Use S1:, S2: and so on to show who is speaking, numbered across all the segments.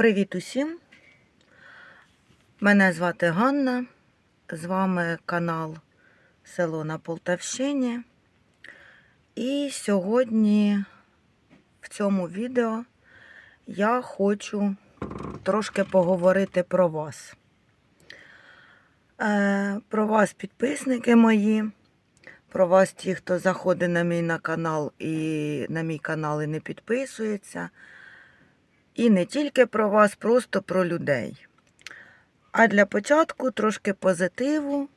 S1: Привіт усім! Мене звати Ганна. З вами канал Село на Полтавщині. І сьогодні в цьому відео я хочу трошки поговорити про вас. Е, Про вас, підписники мої, про вас, ті, хто заходить на мій на канал і на мій канал і не підписується. І не тільки про вас, просто про людей. А для початку трошки позитиву.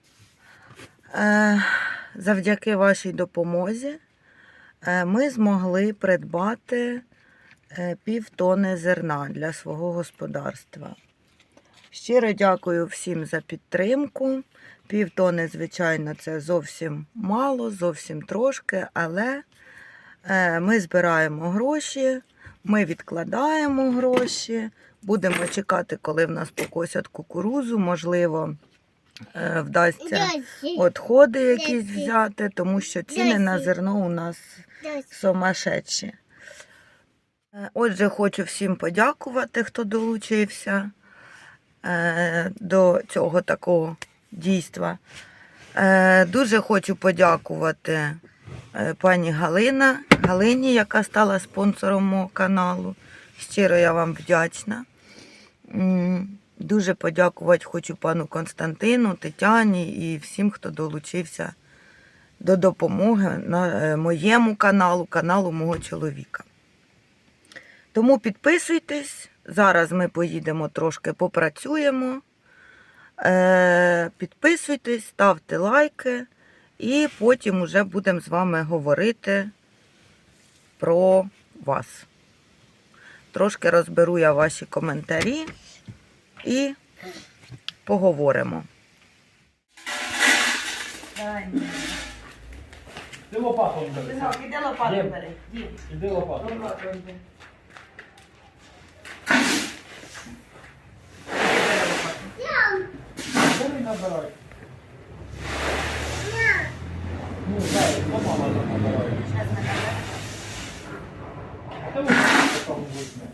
S1: Е, Завдяки вашій допомозі е, ми змогли придбати е, півтони зерна для свого господарства. Щиро дякую всім за підтримку. Півтони, звичайно, це зовсім мало, зовсім трошки, але ми збираємо гроші. Ми відкладаємо гроші, будемо чекати, коли в нас покосять кукурузу. Можливо, е, вдасться відходи якісь взяти, тому що ціни на зерно у нас сумасшедші. Е, Отже, хочу всім подякувати, хто долучився е, до цього такого дійства. Дуже хочу подякувати пані Галина, Галині, яка стала спонсором мого каналу. Щиро я вам вдячна. Дуже подякувати хочу пану Константину, Тетяні і всім, хто долучився до допомоги на е, моєму каналу, каналу мого чоловіка. Тому підписуйтесь. Зараз ми поїдемо трошки попрацюємо. Е, Підписуйтесь, ставте лайки, і потім уже будемо з вами говорити про вас. Трошки розберу я ваші коментарі і поговоримо.
S2: Іди лопату бери.
S1: Іде лопату
S2: Дім.
S1: бери. Дім.
S2: Іди лопату. Бери набирай. Ну, дай, допомагай набирай. Ти ось такого візьми.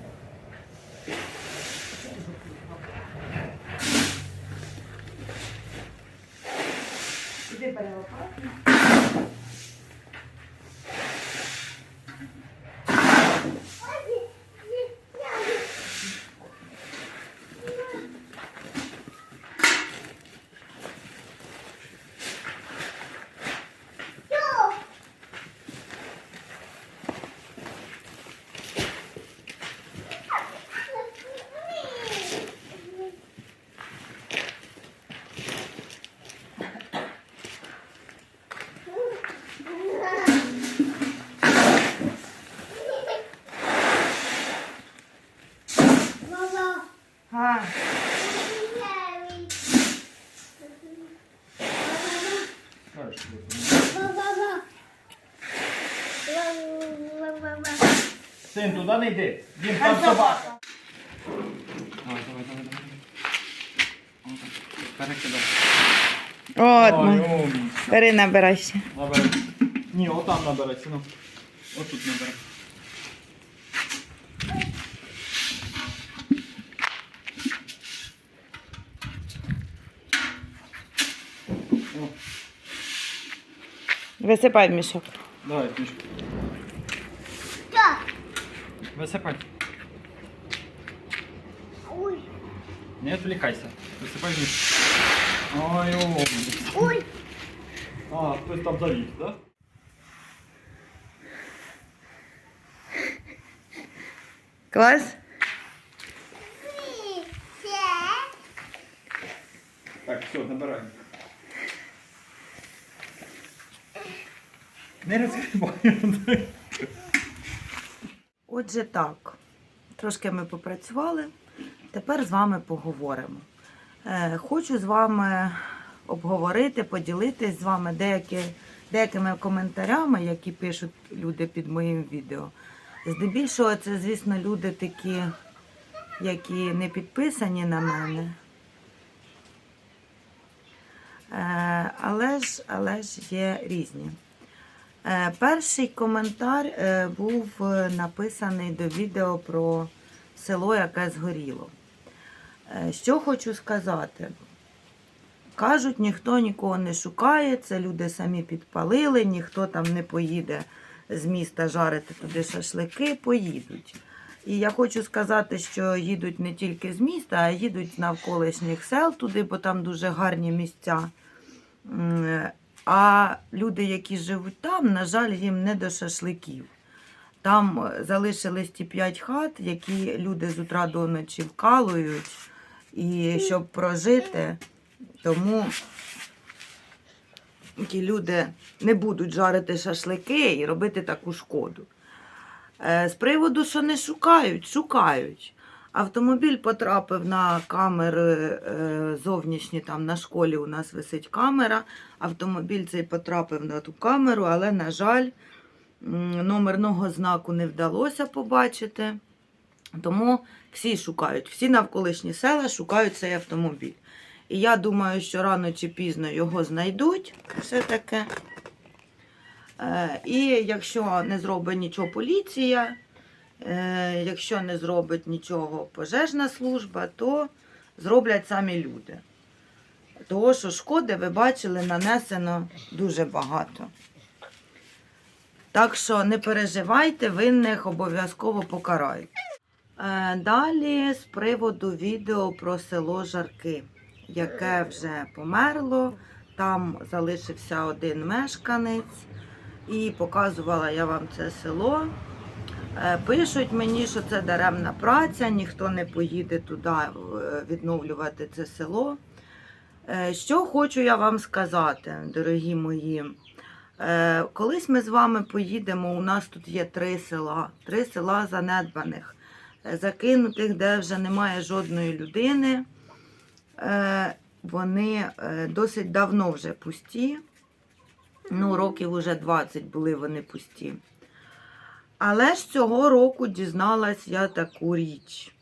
S1: Іди бери лопату. Га.
S2: Кажеш, візьми. Син, туди не йди. Дім, там собака. Давай, давай, давай, давай. Перекидай.
S1: От,
S2: Ой,
S1: ми.
S2: умніця.
S1: бери набирайся.
S2: Набери. Ні, отам набери, сину. Отут набери. О,
S1: Висипай в мішок.
S2: давай, пішки. Висипай. Не відвлікайся. Висипай вниз. Ой, умніця.
S3: Ой,
S2: А, хтось там заліз, да?
S1: Клас?
S2: Так, все, набирай. Не розкривай.
S1: Отже, так. Трошки ми попрацювали. Тепер з вами поговоримо. Е, Хочу з вами обговорити, поділитись з вами деякі, деякими коментарями, які пишуть люди під моїм відео. Здебільшого, це, звісно, люди такі, які не підписані на мене. Е, Але ж, але ж є різні. Е, Перший коментар е, був е, написаний до відео про село, яке згоріло. Що хочу сказати? Кажуть, ніхто нікого не шукає, це люди самі підпалили, ніхто там не поїде з міста жарити туди шашлики, поїдуть. І я хочу сказати, що їдуть не тільки з міста, а їдуть з навколишніх сел туди, бо там дуже гарні місця. А люди, які живуть там, на жаль, їм не до шашликів. Там е, залишились ті п'ять хат, які люди з утра до ночі вкалують, і щоб прожити, тому ті люди не будуть жарити шашлики і робити таку шкоду. Е, З приводу, що не шукають, шукають. Автомобіль потрапив на камери е, зовнішні, там на школі у нас висить камера. Автомобіль цей потрапив на ту камеру, але, на жаль, номерного знаку не вдалося побачити. Тому всі шукають, всі навколишні села шукають цей автомобіль. І я думаю, що рано чи пізно його знайдуть все-таки. Е, І якщо не зробить нічого поліція, якщо не зробить нічого пожежна служба, то зроблять самі люди. Того, що шкоди, ви бачили, нанесено дуже багато. Так що не переживайте, винних обов'язково покарають. Е, Далі з приводу відео про село Жарки, яке вже померло. Там залишився один мешканець, і показувала я вам це село. Е, Пишуть мені, що це даремна праця, ніхто не поїде туди е, відновлювати це село. Е, Що хочу я вам сказати, дорогі мої. Колись ми з вами поїдемо, у нас тут є три села, три села занедбаних, закинутих, де вже немає жодної людини. Вони досить давно вже пусті. Ну, років уже 20 були вони пусті. Але ж цього року дізналась я таку річ.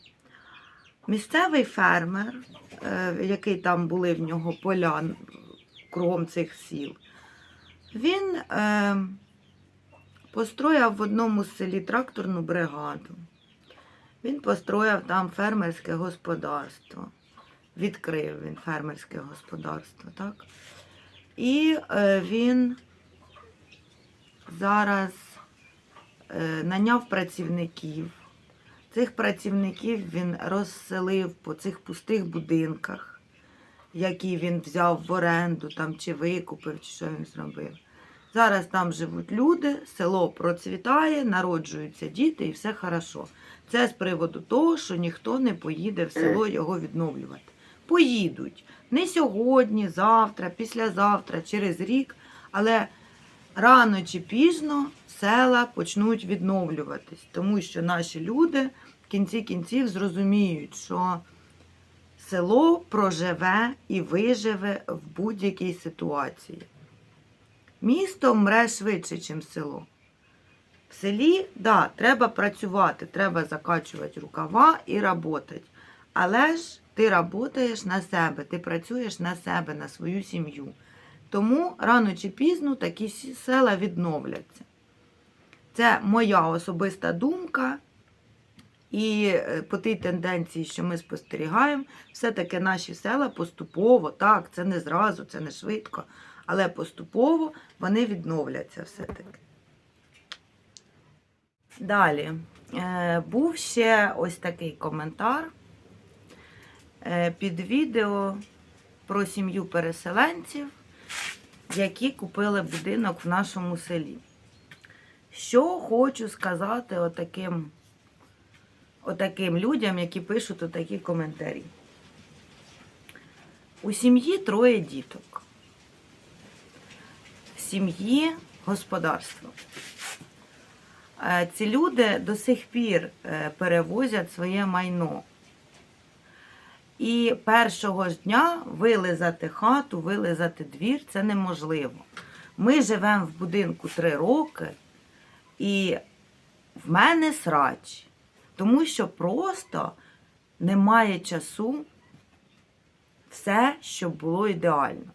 S1: Місцевий фермер, е, який там були в нього поля кругом цих сіл, він е, построїв в одному селі тракторну бригаду. Він построїв там фермерське господарство. Відкрив він фермерське господарство, так? І е, він зараз наняв працівників. Цих працівників він розселив по цих пустих будинках, які він взяв в оренду там, чи викупив, чи що він зробив. Зараз там живуть люди, село процвітає, народжуються діти і все хорошо. Це з приводу того, що ніхто не поїде в село його відновлювати. Поїдуть не сьогодні, завтра, післязавтра, через рік, але рано чи пізно села почнуть відновлюватись, тому що наші люди в кінці кінців зрозуміють, що село проживе і виживе в будь-якій ситуації. Місто мре швидше, ніж село. В селі, да, треба працювати, треба закачувати рукава і працювати. Але ж ти працюєш на себе, ти працюєш на себе, на свою сім'ю. Тому рано чи пізно такі села відновляться. Це моя особиста думка. І е, по тій тенденції, що ми спостерігаємо, все-таки наші села поступово, так, це не зразу, це не швидко, але поступово вони відновляться все-таки. Далі. Е, Був ще ось такий коментар е, під відео про сім'ю переселенців, які купили будинок в нашому селі. Що хочу сказати отаким, отаким людям, які пишуть отакі коментарі. У сім'ї троє діток. В сім'ї господарство. Е, Ці люди до сих пір е, перевозять своє майно. І першого ж дня вилизати хату, вилизати двір це неможливо. Ми живемо в будинку три роки, і в мене срач, тому що просто немає часу все, щоб було ідеально.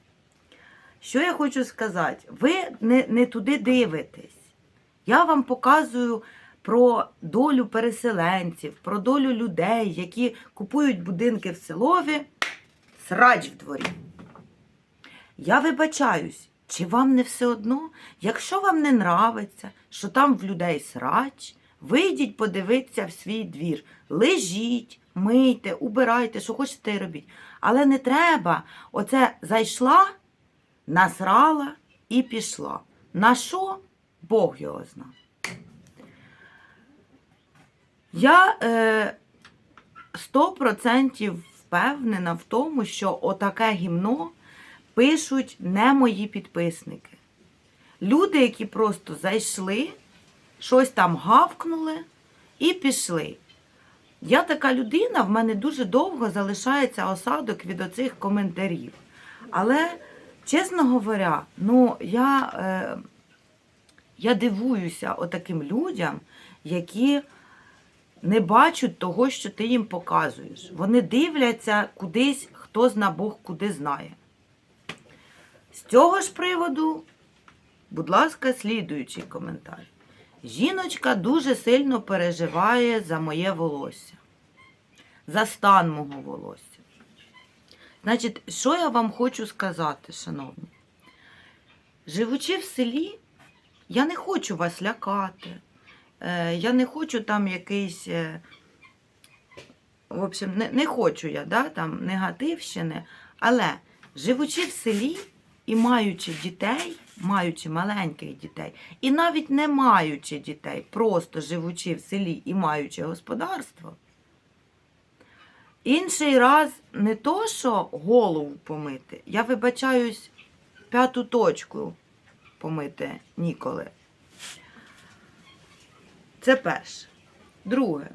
S1: Що я хочу сказати? Ви не, не туди дивитесь. Я вам показую про долю переселенців, про долю людей, які купують будинки в селові, срач в дворі. Я вибачаюсь, чи вам не все одно? Якщо вам не нравиться, що там в людей срач, вийдіть, подивіться в свій двір. Лежіть, мийте, убирайте, що хочете робіть. Але не треба. Оце зайшла, насрала і пішла. На що? Бог його зна. Я е, 100% впевнена в тому, що отаке гімно пишуть не мої підписники. Люди, які просто зайшли, щось там гавкнули і пішли. Я така людина, в мене дуже довго залишається осадок від оцих коментарів. Але, чесно говоря, ну, я, е, я дивуюся отаким людям, які не бачать того, що ти їм показуєш. Вони дивляться кудись, хто зна Бог куди знає. З цього ж приводу, будь ласка, слідуючий коментар. Жіночка дуже сильно переживає за моє волосся, за стан мого волосся. Значить, що я вам хочу сказати, шановні? Живучи в селі, я не хочу вас лякати. Е, Я не хочу там якийсь. е, В общем, не, не хочу я да, там негативщини. Але живучи в селі і маючи дітей, маючи маленьких дітей, і навіть не маючи дітей, просто живучи в селі і маючи господарство, інший раз не то, що голову помити, я вибачаюсь п'яту точку помити ніколи. Це перше. Друге.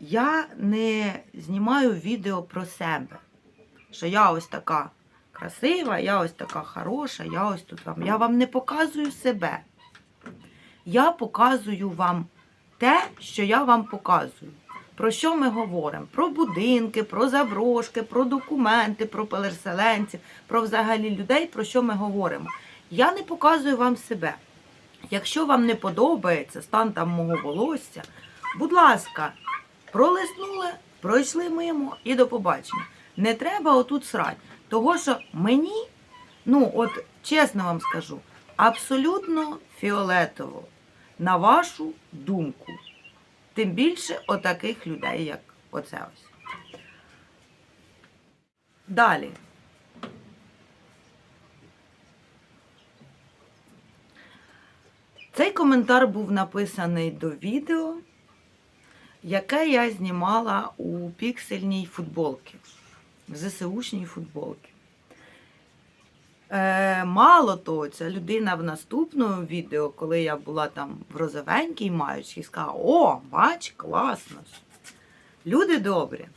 S1: Я не знімаю відео про себе. Що я ось така красива, я ось така хороша, я ось тут вам. Я вам не показую себе. Я показую вам те, що я вам показую. Про що ми говоримо? Про будинки, про заброшки, про документи, про переселенців, про взагалі людей, про що ми говоримо. Я не показую вам себе. Якщо вам не подобається стан там мого волосся, будь ласка, пролиснули, пройшли мимо і до побачення. Не треба отут срати. Того, що мені, ну от чесно вам скажу, абсолютно фіолетово на вашу думку. Тим більше отаких людей, як оце ось. Далі. Цей коментар був написаний до відео, яке я знімала у піксельній футболці, в ЗСУшній футболці. Е, мало того, ця людина в наступному відео, коли я була там в розовенькій маючій, сказала: О, бач, класно. Люди добрі.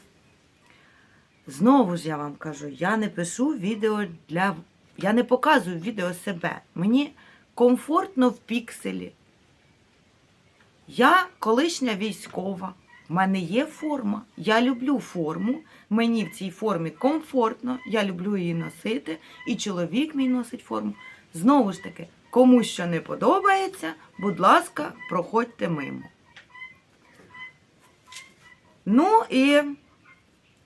S1: Знову ж я вам кажу, я не пишу відео для. Я не показую відео себе. Мені комфортно в пікселі. Я колишня військова, в мене є форма. Я люблю форму. Мені в цій формі комфортно, я люблю її носити, і чоловік мій носить форму. Знову ж таки, кому що не подобається, будь ласка, проходьте мимо. Ну і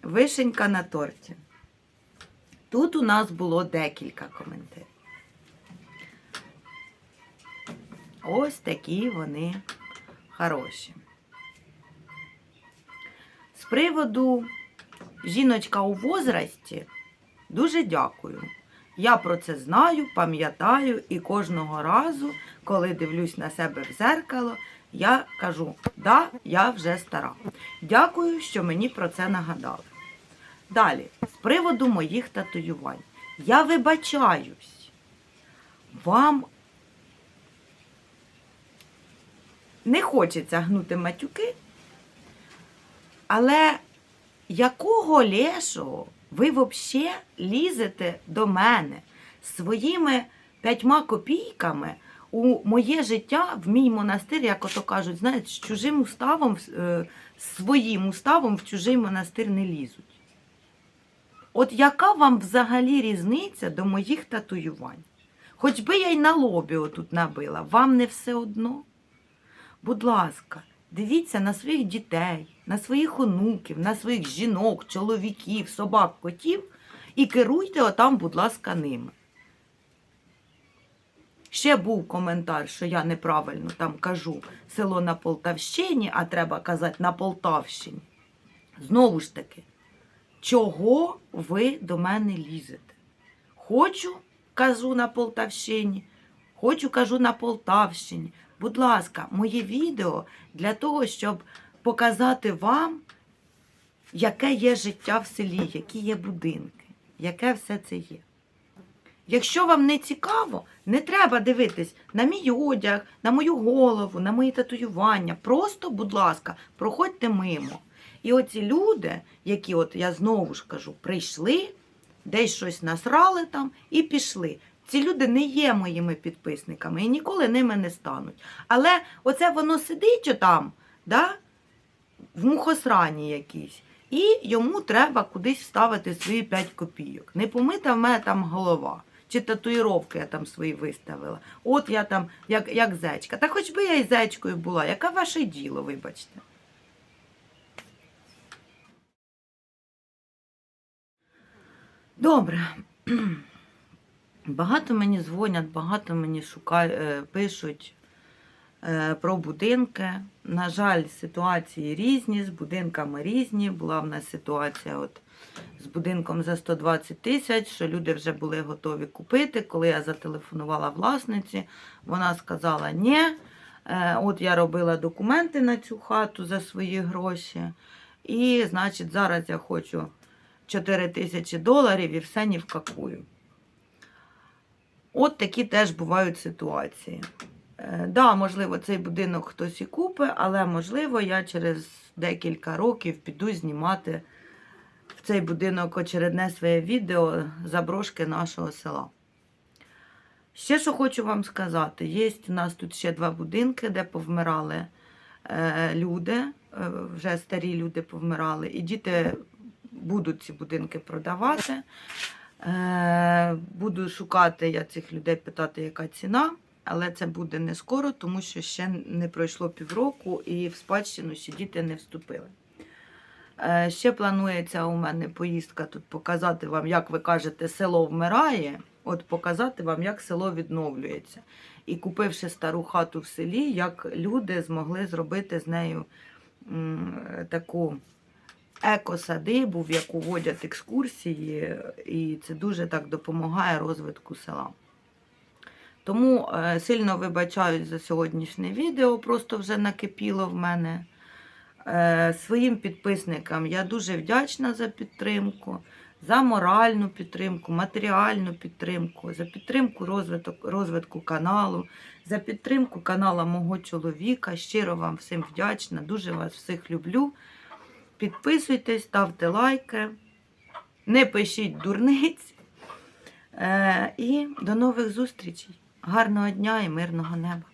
S1: вишенька на торті. Тут у нас було декілька коментарів. Ось такі вони хороші. З приводу жіночка у возрасті дуже дякую. Я про це знаю, пам'ятаю, і кожного разу, коли дивлюсь на себе в зеркало, я кажу, да, я вже стара. Дякую, що мені про це нагадали. Далі, з приводу моїх татуювань. Я вибачаюсь. Вам не хочеться гнути матюки, але якого лешого ви взагалі лізете до мене своїми п'ятьма копійками у моє життя, в мій монастир, як ото кажуть, знаєте, з чужим уставом, е, своїм уставом в чужий монастир не лізуть. От яка вам взагалі різниця до моїх татуювань? Хоч би я й на лобі отут набила, вам не все одно. Будь ласка, дивіться на своїх дітей, на своїх онуків, на своїх жінок, чоловіків, собак, котів і керуйте отам, будь ласка, ними. Ще був коментар, що я неправильно там кажу село на Полтавщині, а треба казати на Полтавщині. Знову ж таки, чого ви до мене лізете? Хочу, кажу на Полтавщині, хочу, кажу на Полтавщині. Будь ласка, моє відео для того, щоб показати вам, яке є життя в селі, які є будинки, яке все це є. Якщо вам не цікаво, не треба дивитись на мій одяг, на мою голову, на мої татуювання. Просто, будь ласка, проходьте мимо. І оці люди, які, от я знову ж кажу, прийшли, десь щось насрали там і пішли. Ці люди не є моїми підписниками і ніколи ними не стануть. Але оце воно сидить отам, да, в мухосрані якійсь, і йому треба кудись вставити свої 5 копійок. Не помита в мене там голова. Чи татуїровки я там свої виставила. От я там, як, як зечка. Та хоч би я і зечкою була, яке ваше діло, вибачте. Добре. Багато мені дзвонять, багато мені шукають, е, пишуть е, про будинки. На жаль, ситуації різні, з будинками різні. Була в нас ситуація от з будинком за 120 тисяч, що люди вже були готові купити. Коли я зателефонувала власниці, вона сказала ні. Е, От я робила документи на цю хату за свої гроші. І, значить, зараз я хочу 4 тисячі доларів і все ні в какую. От такі теж бувають ситуації. Е, да, можливо, цей будинок хтось і купить, але можливо, я через декілька років піду знімати в цей будинок очередне своє відео заброшки нашого села. Ще що хочу вам сказати: є у нас тут ще два будинки, де повмирали е, люди, е, вже старі люди повмирали, і діти будуть ці будинки продавати. Е, Буду шукати я цих людей, питати, яка ціна, але це буде не скоро, тому що ще не пройшло півроку і в спадщину ще діти не вступили. Е, Ще планується у мене поїздка тут показати вам, як ви кажете, село вмирає. От показати вам, як село відновлюється. І купивши стару хату в селі, як люди змогли зробити з нею таку екосадибу, в яку водять екскурсії, і це дуже так допомагає розвитку села. Тому е, сильно вибачаюсь за сьогоднішнє відео, просто вже накипіло в мене. Е, своїм підписникам я дуже вдячна за підтримку, за моральну підтримку, матеріальну підтримку, за підтримку розвиток, розвитку каналу, за підтримку канала мого чоловіка. Щиро вам всім вдячна, дуже вас всіх люблю. Підписуйтесь, ставте лайки, не пишіть дурниць. Е, і до нових зустрічей. Гарного дня і мирного неба!